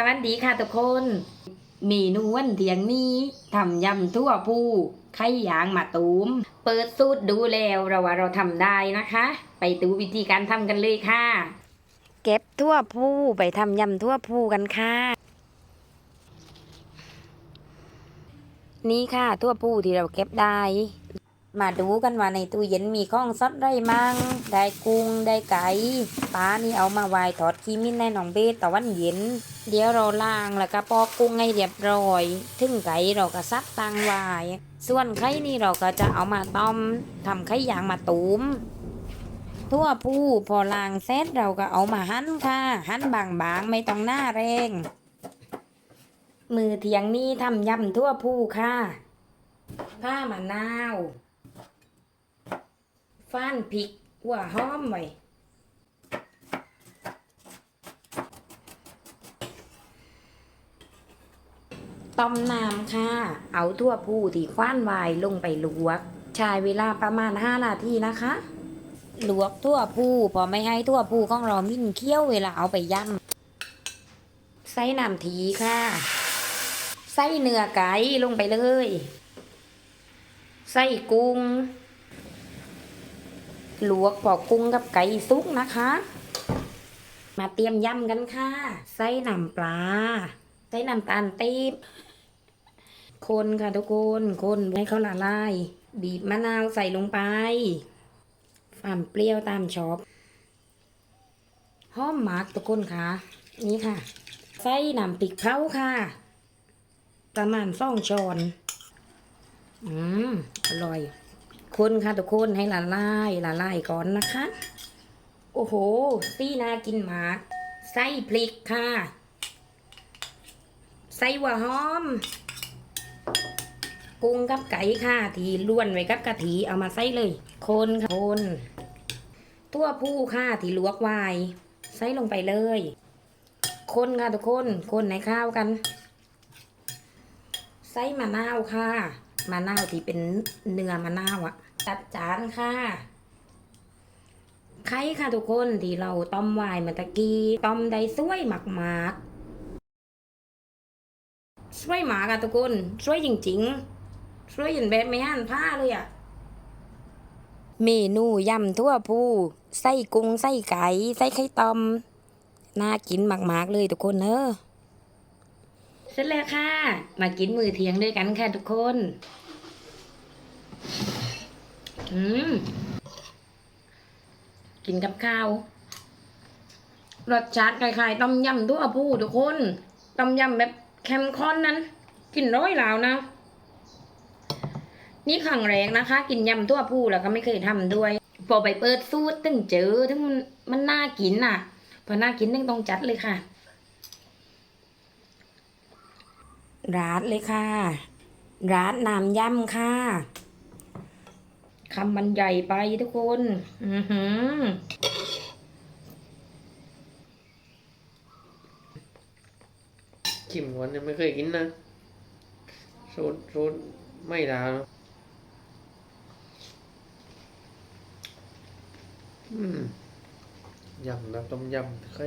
สวัสดีค่ะทุกคนเมนูวันเทียงนี้ทำยำทั่วผู้ไข่ยางมะตูม เปิดสูตรดูแล้วเราว่าเราทำได้นะคะ ไปดูวิธีการทำกันเลยค่ะ เก็บทั่วผู้ไปทำยำทั่วผู้กันค่ะ นี่ค่ะทั่วผู้ที่เราเก็บได้ มาดูกันว่าในตู้เย็นมีข้องซัดได้มั่งได้กุ้งได้ไก่ปลานี่เอามาไว้ทอดขี้มิ้นในหนองเบสตะวันเย็น เดี๋ยวเราล้างแล้วก็ปอกกุ้งให้เรียบร้อย ถึงไก่เราก็ซักตังไว้ส่วนไข่นี่เราก็จะเอามาต้มทำไข่ยางมาตูมทั่วผู้พอล้างเสร็จเราก็เอามาหั่นค่ะหั่นบางๆไม่ต้องหน้าแรงมือเทียงนี้ทำยำทั่วผู้ค่ะ ผ้ามะนาว ฟ้านพริกหัวหอมไว้ต้มน้ำค่ะ เอาทั่วผู้ที่คว้านไวายลงไปลวก ใช้เวลาประมาณ 5 นาทีนะคะ ลวกทั่วผู้พอไม่ให้ทั่วผู้ของเรามิ่นเคี้ยวเวลาเอาไปย่ำใส่น้ำทีค่ะ ใส่เนื้อไก่ลงไปเลย ใส่กุ้ง ลวกพอกกุ้งกับไก่สุกนะคะ มาเตรียมยำกันค่ะ ใส่น้ำปลา ใส่น้ำตาลตีบ คนค่ะทุกคน คนให้เขาละลาย บีบมะนาวใส่ลงไปความเปรี้ยวตามชอบหอมหมากทุกคนค่ะ นี่ค่ะ ใส่น้ำพริกเผาค่ะ ประมาณสองช้อน อืม อร่อย คนค่ะทุกคนให้ละลายละลายก่อนนะคะ โอ้โหซี่นากินหมาก ใส่พริกค่ะ ใส่หัวหอม กุ้งกับไก่ค่ะ ทีล้วนไว้กับกะทิเอามาใส่เลย คนค่ะคนตัวผู้ค่ะที่ลวกไว้ใส่ลงไปเลย คนค่ะทุกคน คนในข้าวกัน ใส่มะนาวค่ะมะนาวที่เป็นเนื้อมะนาวอะ จัดจานค่ะไข่ค่ะทุกคนที่เราต้มไว้เมื่อตะกี้ต้มได้สวยมากๆสวยมากอะทุกคนสวยจริงๆสวยย่างแบบไม่หันผ้าเลยอะเมนูยำทั่วผู้ใส่กุ้งใส่ไก่ใส่ไข่ต้มน่ากินมากๆเลยทุกคนเนอะเสร็จแล้วค่ะ มากินมือเที่ยงด้วยกันค่ะทุกคน อืมกินกับข้าว รสชาติคล้ายๆต้มยำทั่วผู้ทุกคนต้มยำแบบเข้มข้นนั้น กินร้อยแล้วนะ นี่ครั้งแรกนะคะ กินยำทั่วผู้แล้วก็ไม่เคยทำด้วยพอไปเปิดสูตรตึงเจอถึงมันน่ากินอะ พอน่ากินตึงต้องจัดเลยค่ะร้านเลยค่ะร้านน้ำยำค่ะ คำมันใหญ่ไปทุกคน อือหือชิมก่อนยังไม่เคยกินนะสูตรสูตรไม่ดาวอืมยำแบบต้มยำไข่